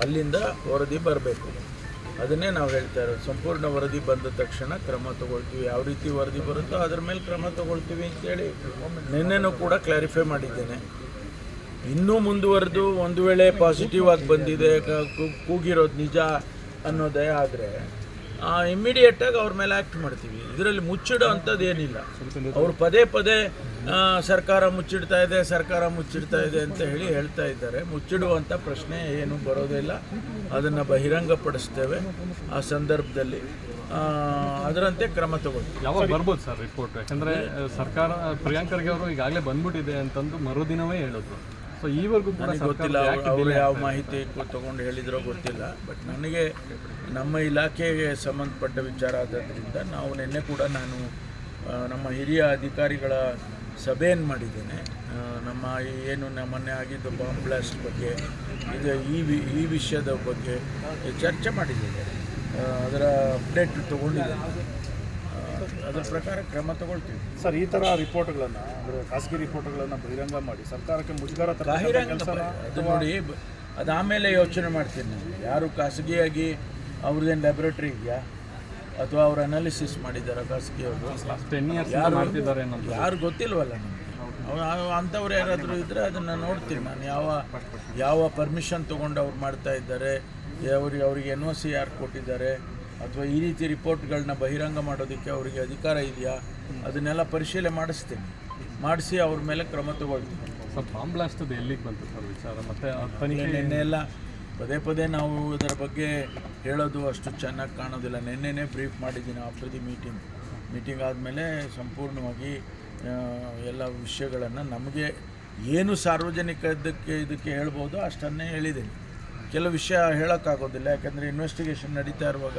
ಅಲ್ಲಿಂದ ವರದಿ ಬರಬೇಕು. ಅದನ್ನೇ ನಾವು ಹೇಳ್ತಾ ಇರೋದು. ಸಂಪೂರ್ಣ ವರದಿ ಬಂದ ತಕ್ಷಣ ಕ್ರಮ ತಗೊಳ್ತೀವಿ. ಯಾವ ರೀತಿ ವರದಿ ಬರುತ್ತೋ ಅದ್ರ ಮೇಲೆ ಕ್ರಮ ತಗೊಳ್ತೀವಿ ಅಂತೇಳಿ ನಿನ್ನೆನೂ ಕೂಡ ಕ್ಲಾರಿಫೈ ಮಾಡಿದ್ದೇನೆ. ಇನ್ನೂ ಮುಂದುವರೆದು ಒಂದು ವೇಳೆ ಪಾಸಿಟಿವ್ ಆಗಿ ಬಂದಿದೆ ಕೂಗಿರೋದು ನಿಜ ಅನ್ನೋದೇ ಆದರೆ ಇಮ್ಮಿಡಿಯೇಟಾಗಿ ಅವ್ರ ಮೇಲೆ ಆ್ಯಕ್ಟ್ ಮಾಡ್ತೀವಿ. ಇದರಲ್ಲಿ ಮುಚ್ಚಿಡೋ ಅಂಥದ್ದು ಏನಿಲ್ಲ. ಅವ್ರು ಪದೇ ಪದೇ ಸರ್ಕಾರ ಮುಚ್ಚಿಡ್ತಾ ಇದೆ, ಸರ್ಕಾರ ಮುಚ್ಚಿಡ್ತಾ ಇದೆ ಅಂತ ಹೇಳಿ ಹೇಳ್ತಾ ಇದ್ದಾರೆ. ಮುಚ್ಚಿಡುವಂಥ ಪ್ರಶ್ನೆ ಏನು ಬರೋದಿಲ್ಲ ಅದನ್ನು ಬಹಿರಂಗಪಡಿಸ್ತೇವೆ. ಆ ಸಂದರ್ಭದಲ್ಲಿ ಅದರಂತೆ ಕ್ರಮ ತಗೊಳ್ತೀವಿ. ಯಾವಾಗ ಬರ್ಬೋದು ಸರ್ ರಿಪೋರ್ಟ್ ಯಾಕಂದ್ರೆ, ಸರ್ಕಾರ, ಪ್ರಿಯಾಂಕರ್ಗೆ ಅವರು ಈಗಾಗಲೇ ಬಂದ್ಬಿಟ್ಟಿದೆ ಅಂತಂದು ಮರುದಿನವೇ ಹೇಳಿದ್ರು. ಸೊ ಈವರೆಗೂ ನನಗೆ ಗೊತ್ತಿಲ್ಲ ಅವ್ರು- ಯಾವ ಮಾಹಿತಿ ತಗೊಂಡು ಹೇಳಿದ್ರೋ ಗೊತ್ತಿಲ್ಲ ಬಟ್ ನನಗೆ ನಮ್ಮ ಇಲಾಖೆಗೆ ಸಂಬಂಧಪಟ್ಟ ವಿಚಾರ ಆದ್ದರಿಂದ ನಾವು ನಿನ್ನೆ ಕೂಡ ನಾನು ನಮ್ಮ ಹಿರಿಯ ಅಧಿಕಾರಿಗಳ ಸಭೆಯನ್ನು ಮಾಡಿದ್ದೇನೆ. ನಮ್ಮ ಏನು ನಮ್ಮನ್ನೇ ಮೊನ್ನೆ ಆಗಿದ್ದು ಬಾಂಬ್ ಬ್ಲಾಸ್ಟ್ ಬಗ್ಗೆ ಇದು ಈ ವಿ ಈ ವಿಷಯದ ಬಗ್ಗೆ ಚರ್ಚೆ ಮಾಡಿದ್ದೇನೆ. ಅದರ ಅಪ್ಡೇಟ್ ತೊಗೊಂಡಿದ್ದೇನೆ. ಅದರ ಪ್ರಕಾರ ಕ್ರಮ ತಗೊಳ್ತೀವಿ. ಸರ್ ಈ ಥರ ರಿಪೋರ್ಟ್ಗಳನ್ನು ಅಂದರೆ ಖಾಸಗಿ ರಿಪೋರ್ಟ್ಗಳನ್ನು ಬಹಿರಂಗ ಮಾಡಿ ಸರ್ಕಾರಕ್ಕೆ ಮುಜುಗರ ಬಹಿರಂಗ ಅದು ನೋಡಿ ಬ- ಅದಾಮೇಲೆ ಯೋಚನೆ ಮಾಡ್ತೀನಿ ನಾನು. ಯಾರು ಖಾಸಗಿಯಾಗಿ ಅವ್ರದ್ದೇನು ಲ್ಯಾಬ್ರೇಟ್ರಿ ಇದೆಯಾ? ಅಥವಾ ಅವ್ರು ಅನಾಲಿಸಿಸ್ ಮಾಡಿದಾರ ಖಾಸಗಿಯವರು? ಅವರು ಇಯರ್ಸ್ ಯಾರು ಮಾಡ್ತಿದ್ದಾರೆ ಅನ್ನೋದು. ಯಾರು ಗೊತ್ತಿಲ್ವಲ್ಲ ನನಗೆ ಅಂಥವ್ರು ಯಾರಾದರೂ ಇದ್ದರೆ ಅದನ್ನು ನೋಡ್ತೀನಿ ನಾನು. ಯಾವ ಯಾವ ಪರ್ಮಿಷನ್ ತೊಗೊಂಡು ಅವ್ರು ಮಾಡ್ತಾ ಇದ್ದಾರೆ ಅವ್ರಿಗೆ ಅವರಿಗೆ ಎನ್ ಒ ಸಿ ಯಾರು ಕೊಟ್ಟಿದ್ದಾರೆ ಅಥವಾ ಈ ರೀತಿ ರಿಪೋರ್ಟ್ಗಳನ್ನ ಬಹಿರಂಗ ಮಾಡೋದಕ್ಕೆ ಅವರಿಗೆ ಅಧಿಕಾರ ಇದೆಯಾ? ಅದನ್ನೆಲ್ಲ ಪರಿಶೀಲನೆ ಮಾಡಿಸ್ತೀನಿ. ಮಾಡಿಸಿ ಅವ್ರ ಮೇಲೆ ಕ್ರಮ ತಗೊಳ್ತೀನಿ. ಸರ್ ಬಾಂಬ್ ಎಲ್ಲಿಗೆ ಬಂತು ಸರ್ ವಿಚಾರ? ಮತ್ತೆ ತನಿಖೆ ನಿನ್ನೆ ಎಲ್ಲ ಪದೇ ಪದೇ ನಾವು ಇದರ ಬಗ್ಗೆ ಹೇಳೋದು ಅಷ್ಟು ಚೆನ್ನಾಗಿ ಕಾಣೋದಿಲ್ಲ. ನಿನ್ನೆನೇ ಬ್ರೀಫ್ ಮಾಡಿದ್ದೀನಿ ಆಫ್ಟರ್ ದಿ ಮೀಟಿಂಗ್. ಮೀಟಿಂಗ್ ಆದಮೇಲೆ ಸಂಪೂರ್ಣವಾಗಿ ಎಲ್ಲ ವಿಷಯಗಳನ್ನು ನಮಗೆ ಏನು ಸಾರ್ವಜನಿಕದಕ್ಕೆ ಇದಕ್ಕೆ ಹೇಳ್ಬೋದು ಅಷ್ಟನ್ನೇ ಹೇಳಿದ್ದೀನಿ. ಕೆಲವು ವಿಷಯ ಹೇಳೋಕ್ಕಾಗೋದಿಲ್ಲ. ಯಾಕಂದರೆ ಇನ್ವೆಸ್ಟಿಗೇಷನ್ ನಡೀತಾ ಇರುವಾಗ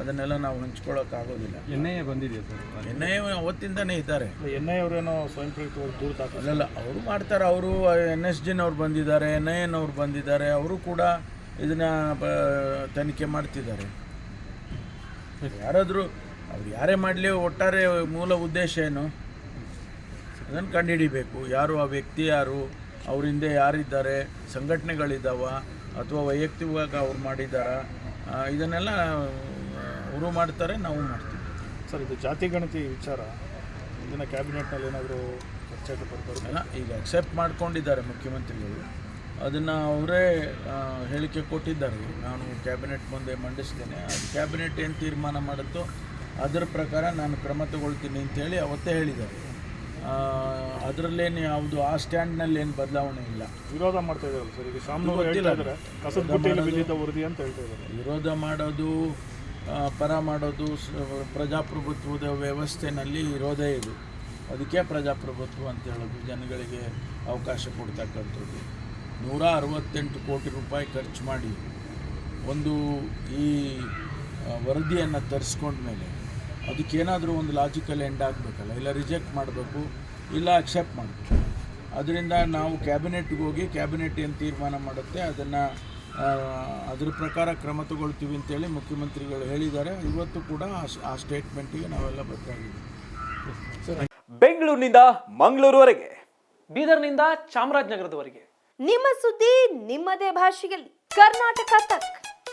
ಅದನ್ನೆಲ್ಲ ನಾವು ಹಂಚ್ಕೊಳ್ಳೋಕ್ಕಾಗೋದಿಲ್ಲ ಎನ್ ಐ ಎ ಬಂದಿದೆಯಾ ಸರ್? ಎನ್ ಐ ಅವತ್ತಿಂದನೇ ಇದ್ದಾರೆ. ಎನ್ ಐ ಅವರೇನೋ ಸ್ವಯಂ ಪ್ರೇರಿತವಾಗಿ ದೂರ ಅಲ್ಲಲ್ಲ ಅವರು ಮಾಡ್ತಾರೆ. ಅವರು ಎನ್ ಎಸ್ ಜಿನವ್ರು ಬಂದಿದ್ದಾರೆ ಎನ್ ಐ ಎನ್ ಅವ್ರು ಬಂದಿದ್ದಾರೆ. ಅವರು ಕೂಡ ಇದನ್ನು ತನಿಖೆ ಮಾಡ್ತಿದ್ದಾರೆ. ಯಾರಾದರೂ ಅವ್ರು ಯಾರೇ ಮಾಡಲಿ ಒಟ್ಟಾರೆ ಮೂಲ ಉದ್ದೇಶ ಏನು? ಅದನ್ನು ಕಂಡುಹಿಡಿಬೇಕು. ಯಾರು ಆ ವ್ಯಕ್ತಿ ಯಾರು? ಅವ್ರ ಹಿಂದೆ ಯಾರಿದ್ದಾರೆ? ಸಂಘಟನೆಗಳಿದ್ದಾವ ಅಥವಾ ವೈಯಕ್ತಿಕವಾಗಿ ಅವ್ರು ಮಾಡಿದ್ದಾರಾ ಇದನ್ನೆಲ್ಲ ಅವರು ಮಾಡ್ತಾರೆ ನಾವು ಮಾಡ್ತೀವಿ. ಸರ್ ಇದು ಜಾತಿ ಗಣತಿ ವಿಚಾರ ಇದನ್ನು ಕ್ಯಾಬಿನೆಟ್ನಲ್ಲಿ ಏನಾದರೂ ಚರ್ಚೆಗೆ ಬರ್ತಾರೆ ಅಲ್ಲ ಈಗ ಅಕ್ಸೆಪ್ಟ್ ಮಾಡ್ಕೊಂಡಿದ್ದಾರೆ ಮುಖ್ಯಮಂತ್ರಿಗಳು. ಅದನ್ನು ಅವರೇ ಹೇಳಿಕೆ ಕೊಟ್ಟಿದ್ದಾರೆ. ನಾನು ಕ್ಯಾಬಿನೆಟ್ ಮುಂದೆ ಮಂಡಿಸ್ತೇನೆ. ಅದು ಕ್ಯಾಬಿನೆಟ್ ಏನು ತೀರ್ಮಾನ ಮಾಡುತ್ತೋ ಅದರ ಪ್ರಕಾರ ನಾನು ಕ್ರಮ ತಗೊಳ್ತೀನಿ ಅಂತೇಳಿ ಅವತ್ತೇ ಹೇಳಿದ್ದಾರೆ. ಅದರಲ್ಲೇನು ಯಾವುದು ಆ ಸ್ಟ್ಯಾಂಡ್ನಲ್ಲಿ ಏನು ಬದಲಾವಣೆ ಇಲ್ಲ. ವಿರೋಧ ಮಾಡ್ತಾ ಇದ್ದಾರೆ ಸರ್? ಈಗ ವರದಿ ಅಂತ ಹೇಳ್ತಾ ಇದ್ದಾರೆ. ವಿರೋಧ ಮಾಡೋದು ಪರ ಮಾಡೋದು ಪ್ರಜಾಪ್ರಭುತ್ವದ ವ್ಯವಸ್ಥೆನಲ್ಲಿ ಇರೋದೇ ಇದು. ಅದಕ್ಕೆ ಪ್ರಜಾಪ್ರಭುತ್ವ ಅಂತ ಹೇಳೋದು ಜನಗಳಿಗೆ ಅವಕಾಶ ಕೊಡ್ತಕ್ಕಂಥದ್ದು. ನೂರ ಅರವತ್ತೆಂಟು ಕೋಟಿ ರೂಪಾಯಿ ಖರ್ಚು ಮಾಡಿ ಒಂದು ಈ ವರದಿಯನ್ನು ತರಿಸ್ಕೊಂಡ್ಮೇಲೆ ಅದಕ್ಕೇನಾದರೂ ಒಂದು ಲಾಜಿಕಲ್ ಎಂಡ್ ಆಗಬೇಕಲ್ಲ? ಇಲ್ಲ ರಿಜೆಕ್ಟ್ ಮಾಡಬೇಕು, ಇಲ್ಲ ಅಕ್ಸೆಪ್ಟ್ ಮಾಡಬೇಕು. ಅದರಿಂದ ನಾವು ಕ್ಯಾಬಿನೆಟ್ಗೆ ಹೋಗಿ ಕ್ಯಾಬಿನೆಟ್ ಏನು ತೀರ್ಮಾನ ಮಾಡುತ್ತೆ, ಅದನ್ನು ಅದ್ರ ಪ್ರಕಾರ ಕ್ರಮ ತಗೊಳ್ತೀವಿ ಅಂತೇಳಿ ಮುಖ್ಯಮಂತ್ರಿಗಳು ಹೇಳಿದ್ದಾರೆ. ಇವತ್ತು ಕೂಡ ಆ ಸ್ಟೇಟ್ಮೆಂಟ್ಗೆ ನಾವೆಲ್ಲ ಬದ್ಧಾಗಿದ್ದೀವಿ ಬೆಂಗಳೂರಿನಿಂದ ಮಂಗಳೂರುವರೆಗೆ ಬೀದರ್ನಿಂದ ಚಾಮರಾಜನಗರದವರೆಗೆ. ನಿಮ್ಮ ಸುದ್ದಿ ನಿಮ್ಮದೇ ಭಾಷೆಯಲ್ಲಿ. ಕರ್ನಾಟಕ ತಕ್.